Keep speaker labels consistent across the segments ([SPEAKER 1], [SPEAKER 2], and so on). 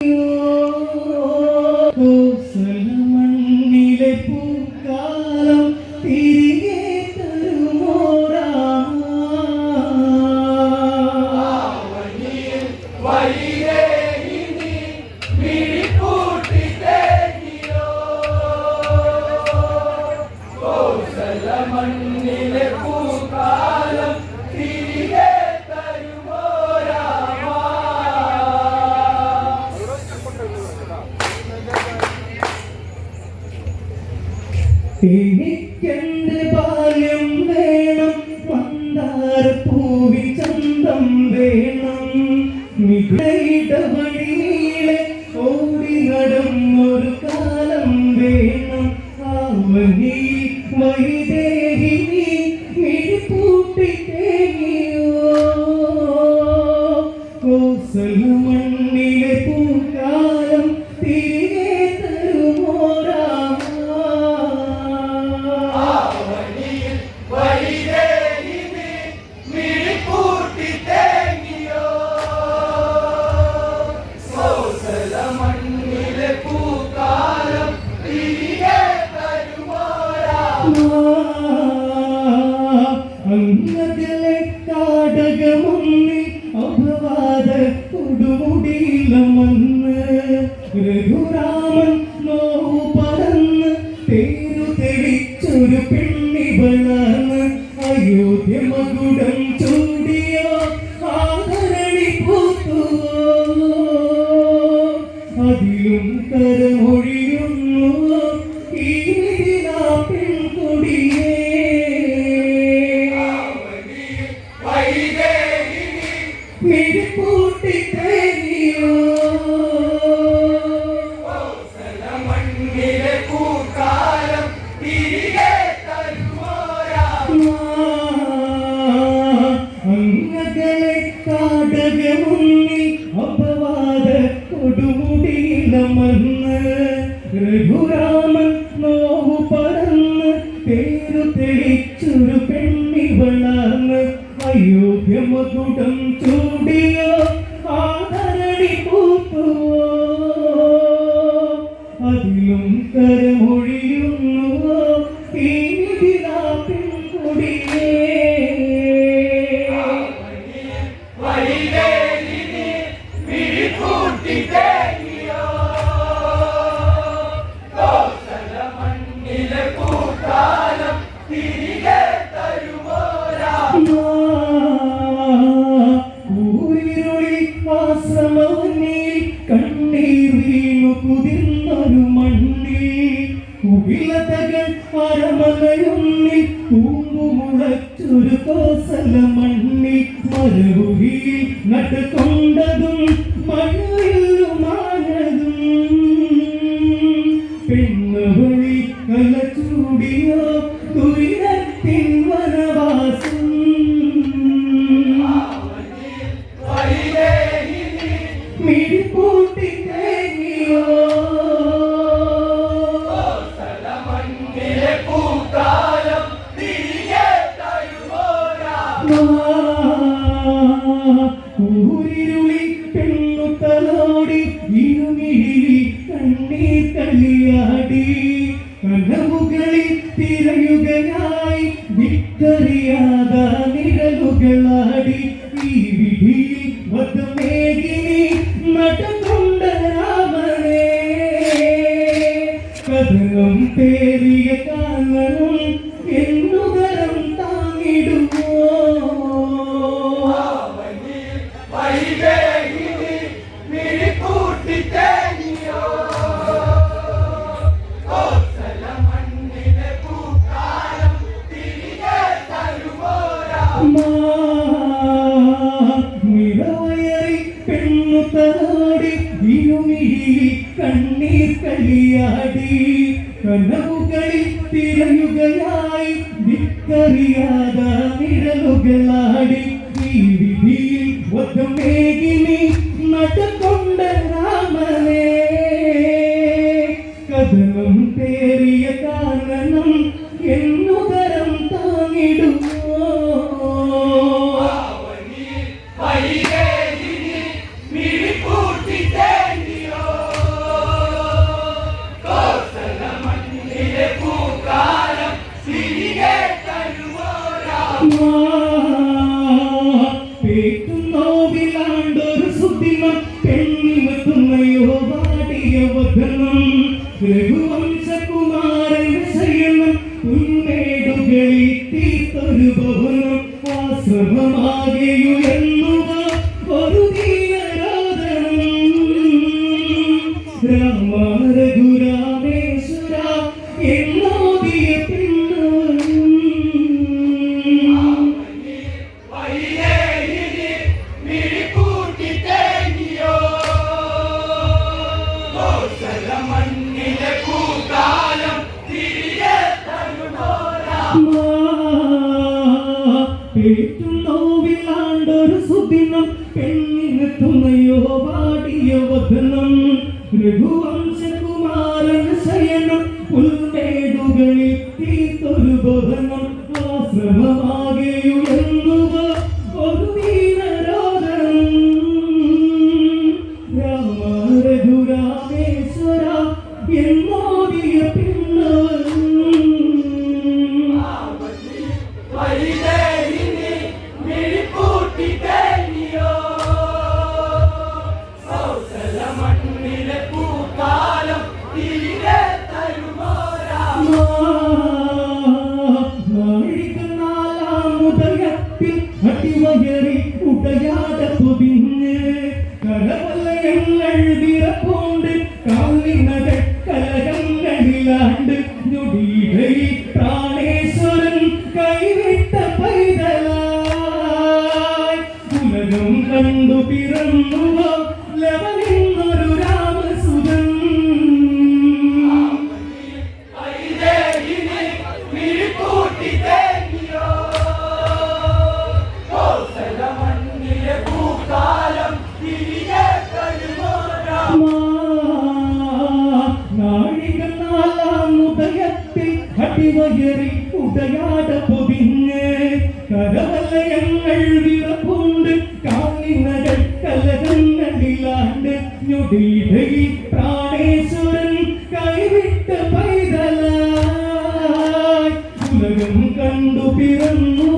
[SPEAKER 1] you. എനിക്കെന്ത് ബാല്യം വേണം? മന്ദാരപ്പൂവി ചന്തം വേണം. മികൈടവഴിയിലെ ഓടി നടന്നൊരു കാലം വേണം. ആവണി വൈദേഹിനി മിഴിപ്പൂട്ടി തേങ്ങിയോ? കോസൽ മണ്ണിലെ പൂക്കാല കൊടുമുടിയിലമന്ന് Raghuraman Me por te
[SPEAKER 2] ter một vùng đồng chung ಸರಿಯಾದ ನಿರಲು ಈ ವಿಧಿ more. ആശ്രമമാകെയുയർന്നുക ഒരു ദീനരാധനം രാമ രഘുരാമേശ്വര എന്നോദിയ
[SPEAKER 1] മണ്ണിലെ കൂത്താലം തിരികെ
[SPEAKER 2] പേറ്റുന്നോവിലാണ്ടൊരു സുദിനം പെണ്ണിന് തുണയോ വാടിയ വദനം രഘുവംശകുമാരൻ അടിവയറി ഉടയാട പൊതിഞ്ഞ്. കരവലയങ്ങൾ വിറപ്പുണ്ട്. കാലിനകൾ കലകങ്ങളിലാണ്ട് ഞൊടിയിടയിൽ പ്രാണേശ്വരൻ കൈവിട്ട പൈതല ഉലകം കണ്ടു പിറന്നു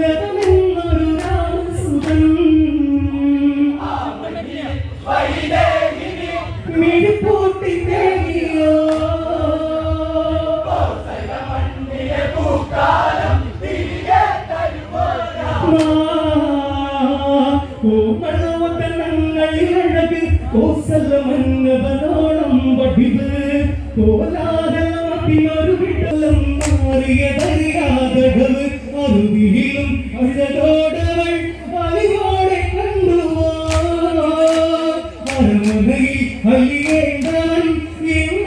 [SPEAKER 2] ലതമെന്നൊരു
[SPEAKER 1] വൈദേഹിനി
[SPEAKER 2] മിഴിപ്പൂട്ടി തേങ്ങിയോ? കോസലമന്നവനോളം വടിവ് കോലാഹലത്തിനൊരു വിടലം മാറിയതറിയാതകവ് അരുവിയിലും അഴകോടവൾ അലിവോടെ കണ്ടുവോ അരമനയിൽ അലിയേണ്ടവൻ എന്നരികിൽ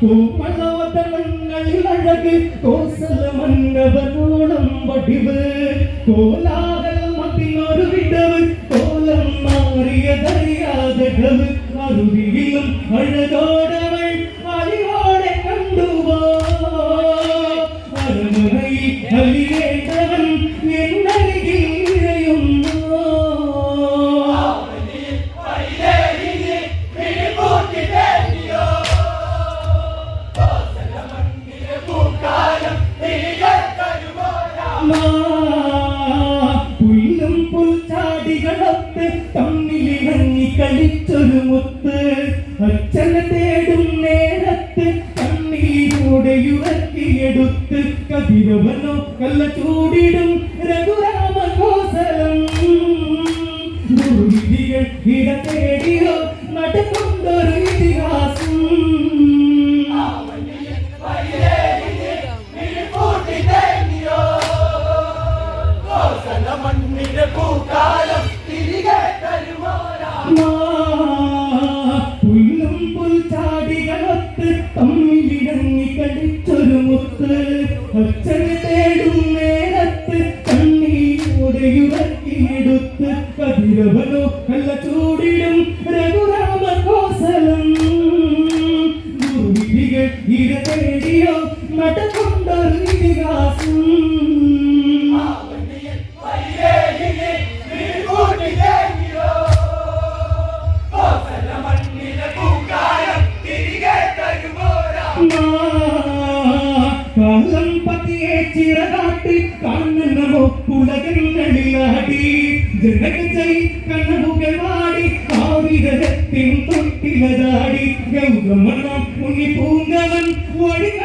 [SPEAKER 2] കോമളവതനങ്ങളിലഴക് കോസലമന്നവനോളം വടിവ് കോലാഹലമതിനൊരു വിടവ് കോലം മാറിയതറിയാതകവ് അരുവിയിലും അഴകോടവൾ തമ്മിലിറങ്ങി കളിച്ചൊരു മുത്ത്. അച്ഛനെ തേടും നേരത്ത് കണ്ണീരോടെ ഉറക്കിയെടുത്ത്. കതിരവനോ കല്ല ജനകജൈ കണ്ണുകൾ വാടി ആവിരകത്തിൻ തൊട്ടിലതാടി. ഗൗതമണം ഉണ്ണി പൂങ്കവൻ വഴികാട്ടി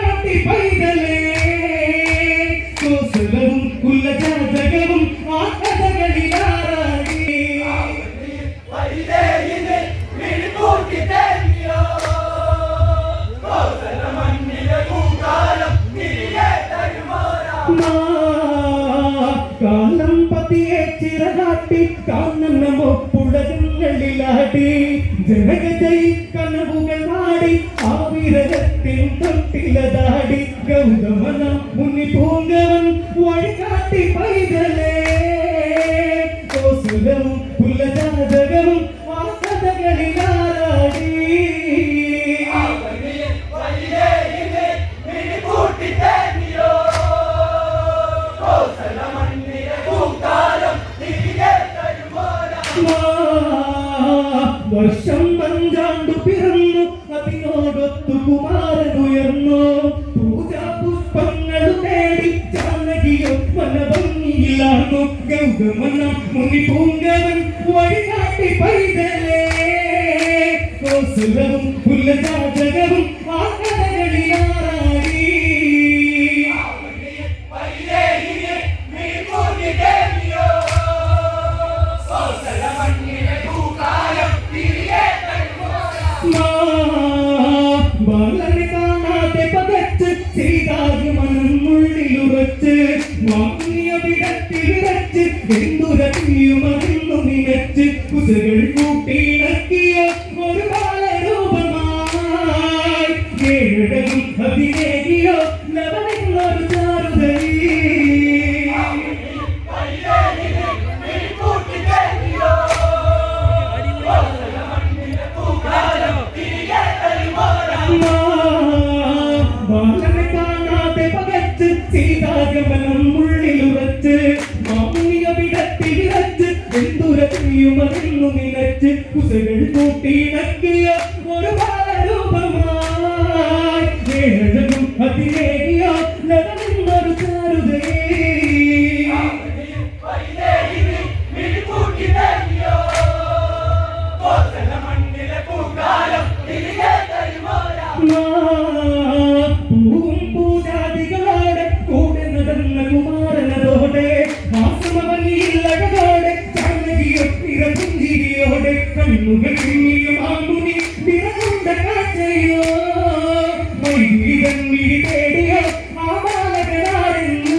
[SPEAKER 2] കഥകളിലാറാടി
[SPEAKER 1] വൈദേഹിനെ വിളികൂട്ടി തേടിയോ കോസല മണ്ണിലെ പൂക്കാലം തിരികെ തരുമോരാ
[SPEAKER 2] ബാലനെ കാണാതെ പകച്ച് സീതാഗമനം ഉള്ളിലുറച്ച് വാങ്ങിയ വിടത്തിൽ വിറച്ച് എന്തുരത്തിയുമറിന്നു നിനച്ച് കുസകൾ കൂട്ടിയിണക്കിയ ഒരു ബാലരൂപമായി.
[SPEAKER 1] മണ്ണിലെ പൂക്കാലം തിരികെ തരുമോരാ
[SPEAKER 2] ബാലനെ കാണാതെ പകച്ച് സീതാഗമനം എന്തുരത്തിയുമറിന്നു നിനച്ച് കുസകൾ കണ്ണുകൾ പിന്നിയും ആമുനി നിറകൊണ്ട കാഴ്ചയോ വൈദ്യുതൻ വിഴി തേടിയോ ആ ബാലകനാരെന്ന്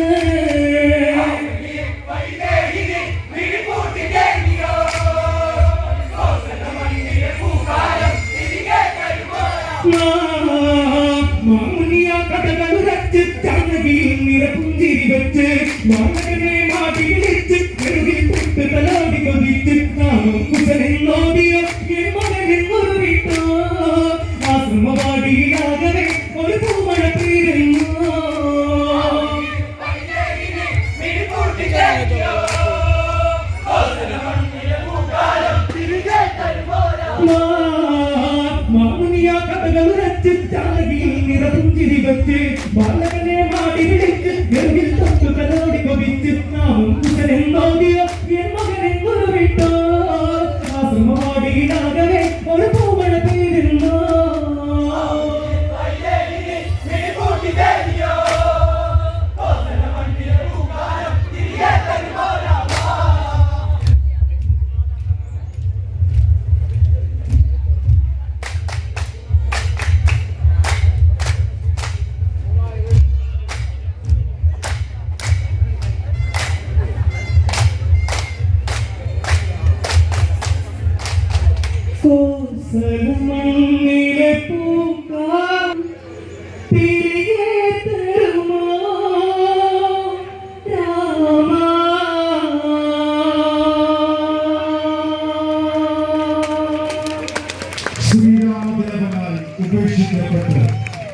[SPEAKER 1] വൈദേഹിനെ വിളികൂട്ടി തേടിയോ കോസല മണ്ണിലെ പൂക്കാലം തിരികെ തരുമോരാ
[SPEAKER 2] മാമുനിയ കഥകളുരച്ച് ചാനകിയിൽ നിറപുഞ്ചിരി വെച്ച് മാനകനെ മാറ്റി നിറപുഞ്ചിരി വെച്ച്
[SPEAKER 3] ഉപേക്ഷിക്കപ്പെട്ട്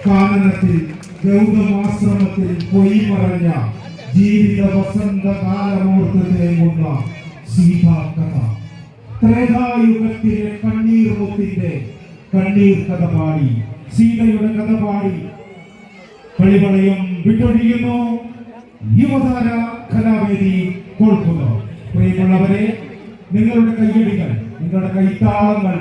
[SPEAKER 3] കാനനത്തിൽ ഗൗതമാശ്രമത്തിൽ പൊയി മറഞ്ഞ ജീവിത വസന്തകാലമോർത്ത് തേങ്ങുന്ന സീതാകഥ ത്രേതായുഗത്തിലെ കണ്ണീർ മുത്തിന്റെ കണ്ണീർ കഥ പാടി സീതയുടെ കഥ പാടി. കളിവളയം വിട്ടൊഴിയുന്നു. യുവതാര കലാവേദി കൊടുക്കുന്നു പ്രിയമുള്ളവരെ നിങ്ങളുടെ കയ്യടികൾ നിങ്ങളുടെ കൈത്താളങ്ങൾ